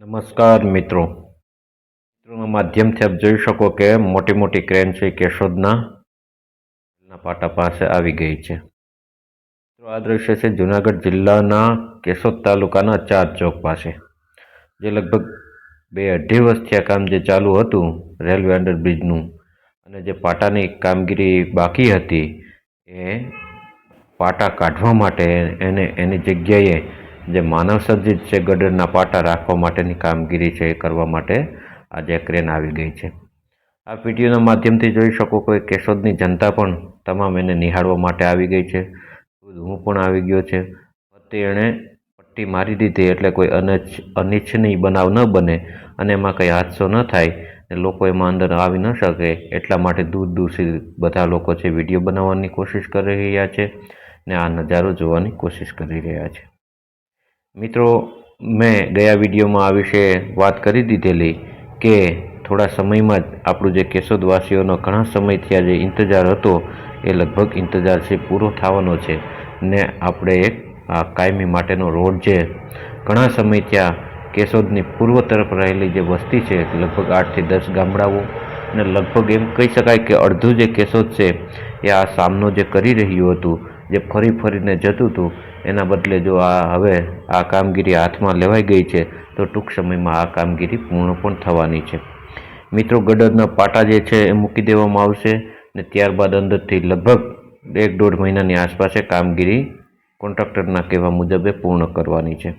નમસ્કાર મિત્રો. મિત્રોના માધ્યમથી આપ જોઈ શકો કે મોટી મોટી ક્રેન છે કેશોદના પાટા પાસે આવી ગઈ છે. મિત્રો, આ દ્રશ્ય છે જુનાગઢ જિલ્લાના કેશોદ તાલુકાના ચાર ચોક પાસે, જે લગભગ બે અઢી વર્ષથી આ કામ જે ચાલુ હતું રેલવે અંડરબ્રિજનું અને જે પાટાની કામગીરી બાકી હતી, એ પાટા કાઢવા માટે એને, એની જગ્યાએ જે માનવ સર્જિત છે ગડરના પાટા રાખવા માટેની કામગીરી છે, એ કરવા માટે આજે ક્રેન આવી ગઈ છે. આ વિડીયોના માધ્યમથી જોઈ શકો કે કેશોદની જનતા પણ તમામ એને નિહાળવા માટે આવી ગઈ છે. હું પણ આવી ગયો છે. તે એણે પટ્ટી મારી દીધી એટલે કોઈ અનચ અનિચ્છનીય બનાવ ન બને અને એમાં કંઈ હાદસો ન થાય લોકો એમાં અંદર આવી ન શકે એટલા માટે દૂર દૂરથી બધા લોકો છે, વીડિયો બનાવવાની કોશિશ કરી રહ્યા છે ને આ નજારો જોવાની કોશિશ કરી રહ્યા છે. મિત્રો, મેં ગયા વિડીયોમાં આ વિશે વાત કરી દીધેલી કે થોડા સમયમાં જ આપણું જે કેશોદવાસીઓનો ઘણા સમયથી જે ઇંતજાર હતો, એ લગભગ ઇંતજાર છે, પૂરો થવાનો છે. ને આપણે એક, આ કાયમી માટેનો રોડ છે. ઘણા સમય ત્યાં કેશોદની પૂર્વ તરફ રહેલી જે વસ્તી છે, લગભગ આઠથી દસ ગામડાઓ અને લગભગ એમ કહી શકાય કે અડધું જે કેશોદ છે, એ આ સામનો જે કરી રહ્યું હતું, જે ફરી ફરીને જતું હતું એના બદલે જો આ હવે આ કામગીરી હાથમાં લેવાઈ ગઈ છે, તો ટૂંક સમયમાં આ કામગીરી પૂર્ણ પણ થવાની છે. મિત્રો ગડરના પાટા જે છે એ મૂકી દેવામાં આવશે ને ત્યારબાદ અંદરથી લગભગ એક દોઢ મહિનાની આસપાસે કામગીરી કોન્ટ્રાક્ટરના કહેવા મુજબે પૂર્ણ કરવાની છે.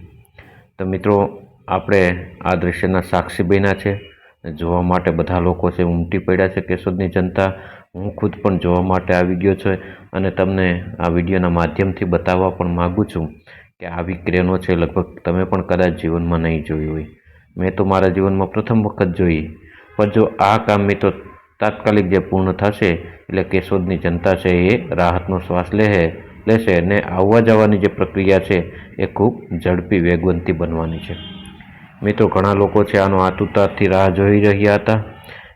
તો મિત્રો, આપણે આ દ્રશ્યના સાક્ષી બન્યા છે. જોવા માટે બધા લોકો છે, ઉમટી પડ્યા છે, કેશોદની જનતા. હું ખુદ પણ જોવા માટે આવી ગયો છે અને તમને આ વિડીયોના માધ્યમથી બતાવવા પણ માગું છું કે આવી ક્રેનો છે લગભગ તમે પણ કદાચ જીવનમાં નહીં જોઈ હોય. મેં તો મારા જીવનમાં પ્રથમ વખત જોઈ. પણ જો આ કામ મેં તો તાત્કાલિક જે પૂર્ણ થશે, એટલે કેશોદની જનતા છે એ રાહતનો શ્વાસ લે લેશે અને આવવા જવાની જે પ્રક્રિયા છે એ ખૂબ ઝડપી વેગવંતી બનવાની છે. મિત્રો, ઘણા લોકો છે આનો આતુરતાથી રાહ જોઈ રહ્યા હતા.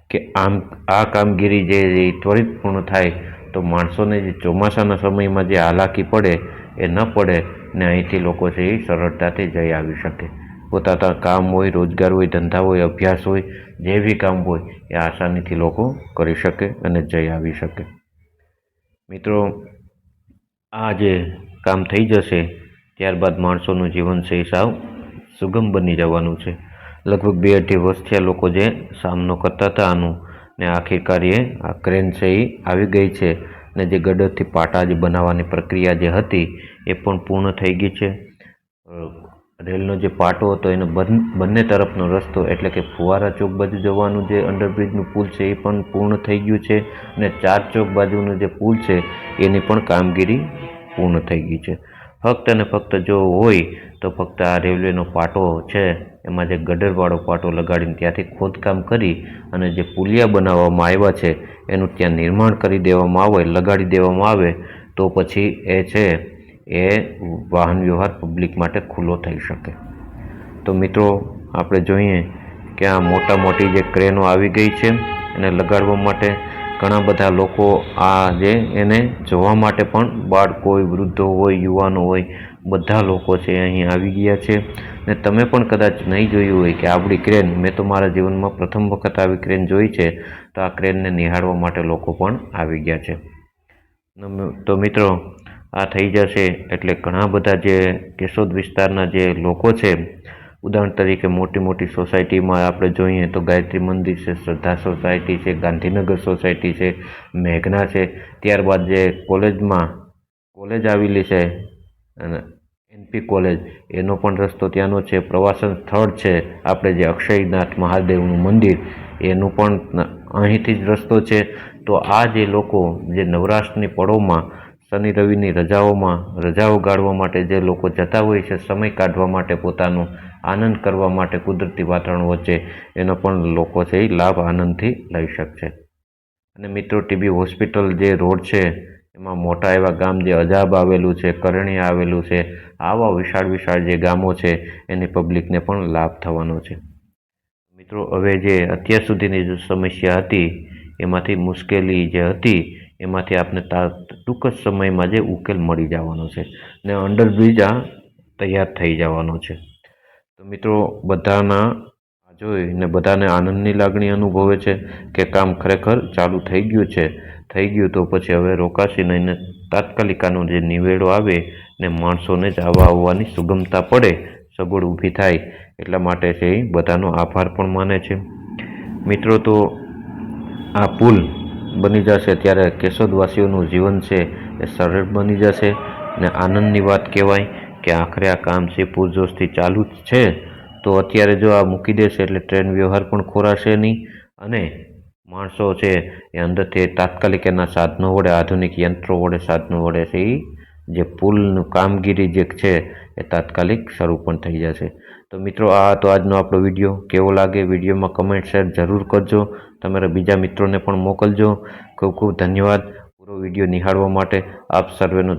કે આમ, આ કામગીરી જે ત્વરિત પૂર્ણ થાય, તો માણસોને જે ચોમાસાના સમયમાં જે હાલાકી પડે, એ ન પડે ને અહીંથી લોકો છે એ સરળતાથી જઈ આવી શકે. પોતાના કામ હોય, રોજગાર હોય, ધંધા હોય, અભ્યાસ હોય, જે બી કામ હોય, એ આસાનીથી લોકો કરી શકે અને જઈ આવી શકે. મિત્રો, આ જે કામ થઈ જશે, ત્યારબાદ માણસોનું જીવન છે સાવ સુગમ બની જવાનું છે. લગભગ બે અઢી વર્ષથી લોકો જે સામનો કરતા હતા આનું ને આખિરકાર એ આ ક્રેન છે એ આવી ગઈ છે ને જે ગડરથી પાટા જે બનાવવાની પ્રક્રિયા જે હતી એ પણ પૂર્ણ થઈ ગઈ છે. રેલનો જે પાટો હતો એનો બંને તરફનો રસ્તો એટલે કે ફુવારા ચોક બાજુ જવાનું જે અંડરબ્રિજનું પુલ છે એ પણ પૂર્ણ થઈ ગયું છે અને ચાર ચોક બાજુનું જે પુલ છે એની પણ કામગીરી પૂર્ણ થઈ ગઈ છે. ફક્ત અને ફક્ત જો હોય તો ફક્ત આ રેલવેનો પાટો છે એમાં જે ગડરવાળો પાટો લગાડીને ત્યાંથી ખોદકામ કરી અને જે પુલિયા બનાવવામાં આવ્યા છે, એનું ત્યાં નિર્માણ કરી દેવામાં આવે, લગાડી દેવામાં આવે, તો પછી એ છે, એ વાહન વ્યવહાર પબ્લિક માટે ખુલ્લો થઈ શકે. તો મિત્રો, આપણે જોઈએ કે આ મોટા મોટી જે ક્રેનો આવી ગઈ છે, એને લગાડવા માટે ઘણા બધા લોકો આ જે એને જોવા માટે પણ બાળકો હોય વૃદ્ધો હોય, યુવાનો હોય બધા લોકો છે અહીં આવી ગયા છે. ને તમે પણ કદાચ નહીં જોયું હોય કે આપણી ક્રેન, મેં તો મારા જીવનમાં પ્રથમ વખત આવી ક્રેન જોઈ છે, તો આ ક્રેનને નિહાળવા માટે લોકો પણ આવી ગયા છે. તો મિત્રો, આ થઈ જશે એટલે ઘણા બધા જે કેશોદ વિસ્તારના જે લોકો છે, ઉદાહરણ તરીકે મોટી મોટી સોસાયટીમાં આપણે જોઈએ તો ગાયત્રી મંદિર છે, શ્રદ્ધા સોસાયટી છે, ગાંધીનગર સોસાયટી છે, મેઘના છે. ત્યારબાદ જે કોલેજમાં, કોલેજ આવેલી છે, અને એનપી કોલેજ. એનો પણ રસ્તો ત્યાંનો છે, પ્રવાસન સ્થળ છે, આપણે જે અક્ષયનાથ મહાદેવનું મંદિર, એનું પણ અહીંથી જ રસ્તો છે. તો આ જે લોકો, જે નવરાષ્ટ્રની પળોમાં, શનિ રવિની રજાઓમાં રજાઓ ગાળવા માટે જે લોકો જતા હોય છે, સમય કાઢવા માટે પોતાનો આનંદ કરવા માટે કુદરતી વાતાવરણ વચ્ચે, એનો પણ લોકો છે એ લાભ આનંદથી લઈ શકશે. અને મિત્રો, ટીબી હોસ્પિટલ જે રોડ છે એમાં મોટા એવા ગામ જે અજાબ આવેલું છે, કરણી આવેલું છે, આવા વિશાળ વિશાળ જે ગામો છે, એની પબ્લિકને પણ લાભ થવાનો છે. મિત્રો, હવે જે અત્યાર સુધીની જે સમસ્યા હતી, એમાંથી મુશ્કેલી જે હતી, એમાંથી આપને ટૂંક જ સમયમાં જે ઉકેલ મળી જવાનો છે ને અંડરબ્રિજ આ તૈયાર થઈ જવાનો છે. તો મિત્રો, બધાના જોઈને બધાને આનંદની લાગણી અનુભવે છે કે કામ ખરેખર ચાલુ થઈ ગયું છે. થઈ ગયું તો પછી હવે રોકાશે નહીં તાત્કાલિક આનો જે નિવેડો આવે ને માણસોને જ આવવા આવવાની સુગમતા પડે, સગવડ ઊભી થાય, એટલા માટે છે એ બધાનો આભાર પણ માને છે. મિત્રો, તો આ પુલ બની જશે ત્યારે કેશોદવાસીઓનું જીવન છે એ સરળ બની જશે ને આનંદની વાત કહેવાય કે આખરે આ કામ છે, પૂરજોશથી ચાલુ જ છે. તો અત્યારે જો આ મૂકી દેશે એટલે ટ્રેન વ્યવહાર પણ ખોરાશે નહીં અને માણસો છે, એ અંદરથી તાત્કાલિક એના સાધનો વડે, આધુનિક યંત્રો વડે, સાધનો વડે છે એ જે પુલનું કામગીરી જે છે, એ તાત્કાલિક શરૂ પણ થઈ જશે. તો મિત્રો, આ હતો આજનો આપણો વીડિયો. કેવો લાગે વિડીયોમાં કમેન્ટ શેર જરૂર કરજો. તમારા બીજા મિત્રોને પણ મોકલજો. ખૂબ ખૂબ ધન્યવાદ. પૂરો વીડિયો નિહાળવા માટે આપ સર્વેનો